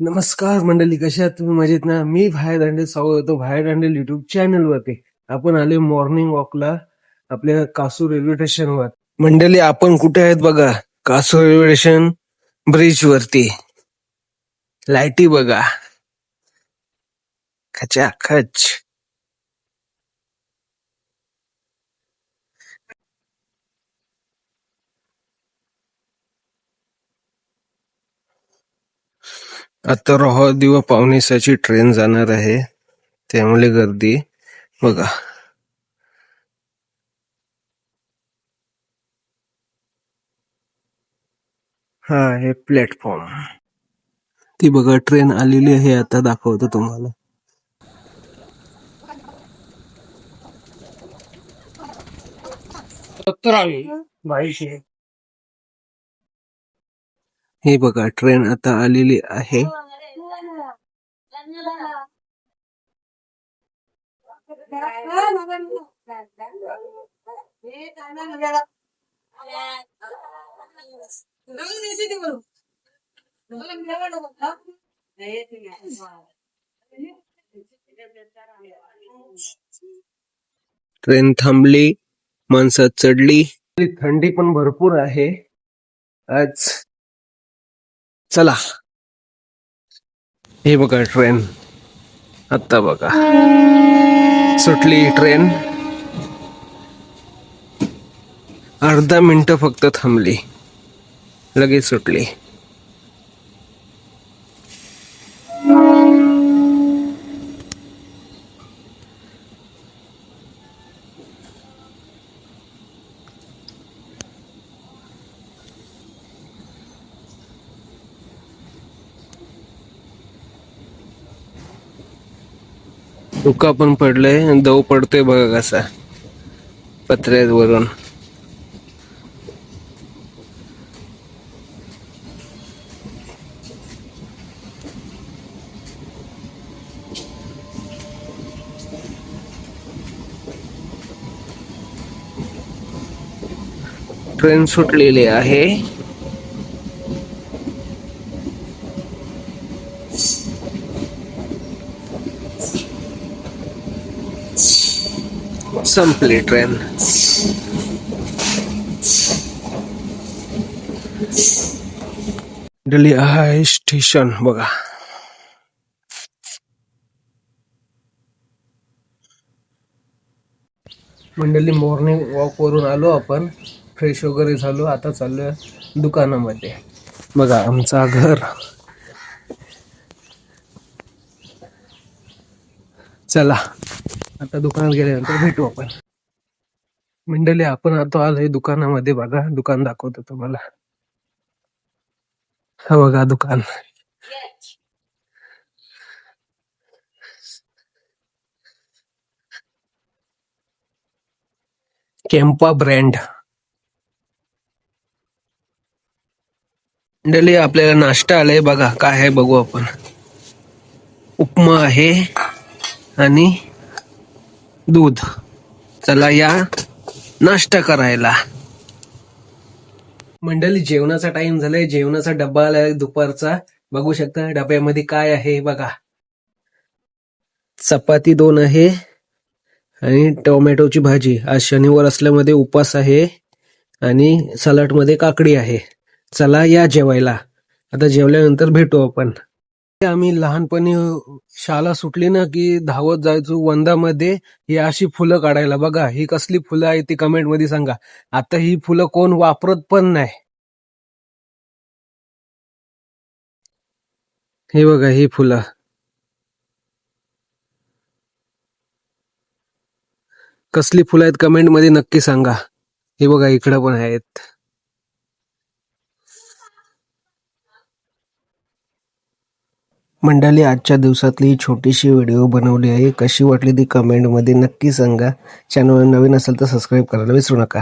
नमस्कार मंडळी कशा तुम्ही मजेत ना? मी बाहेर दांडे स्वागत होतो बाहेर दांडेल युट्यूब चॅनल वरती. आपण आले मॉर्निंग वॉकला आपल्या कासूर रेल्वे स्टेशनवर मंडळी आपण कुठे आहेत बघा? कासूर रेल्वे स्टेशन ब्रिज वरती. लाईटी बघा. खचा खच आता रोहा दिवा पावणेसाची ट्रेन जाणार आहे. त्यामुळे गर्दी बघा. हा हे प्लॅटफॉर्म ती बघा ट्रेन आलेली आहे आता दाखवतो तुम्हाला. सत्तरावी बाईशे हे बघा ट्रेन आता आलेली आहे. ट्रेन थांबली माणसात चढली. थंडी पण भरपूर आहे. आज चला. हे बघा ट्रेन. आता बघा. सुटली ट्रेन. अर्धा मिनिट फक्त थांबली. लगेच सुटली. उका पण पडलंय दव पडतोय बघा कसा. पत्र्यावरून. ट्रेन सुटलेली आहे. संपली ट्रेन दिल्ली आहे स्टेशन बघा मंडळी मॉर्निंग वॉक वरून आलो आपण. फ्रेश वगैरे झालो. आता चाललोय दुकानामध्ये. बघा आमचा घर. चला. आता दुकानात गेल्यानंतर भेटू आपण. मंडळी आपण आता आलोय दुकानामध्ये बघा दुकान दाखवतो तुम्हाला. हा बघा दुकान. केम्पा ब्रँड. मंडळी आपल्याला नाश्ता आलाय बघा काय आहे बघू आपण. उपमा आहे आणि दूध. चला या नाश्ता करायला. मंडळी जेवणाचा टाइम झालाय. जेवणाचा डब्बा आलाय दुपारचा. बघू शकता डब्यामध्ये काय आहे बघा. चपाती दोन आहे आणि टोमॅटोची भाजी. आज शनिवार असल्यामध्ये उपास आहे आणि सलाडमध्ये काकडी आहे. चला या जेवायला. आता जेवल्यानंतर भेटू आपण. आम्ही लहानपणी शाळा सुटली ना की धावत जायचो वंदामध्ये. ही अशी फुलं काढायला बघा. ही कसली फुलं आहे ती कमेंटमध्ये सांगा. आता ही फुलं कोण वापरत पण नाही. हे बघा ही फुलं. कसली फुलं आहेत कमेंटमध्ये नक्की सांगा. हे बघा इकडं पण आहेत. मंडळी आजच्या दिवसातली ही छोटीशी व्हिडिओ बनवली आहे. कशी वाटली ती कमेंटमध्ये नक्की सांगा. चॅनल नवीन असेल तर सबस्क्राईब करायला विसरू नका.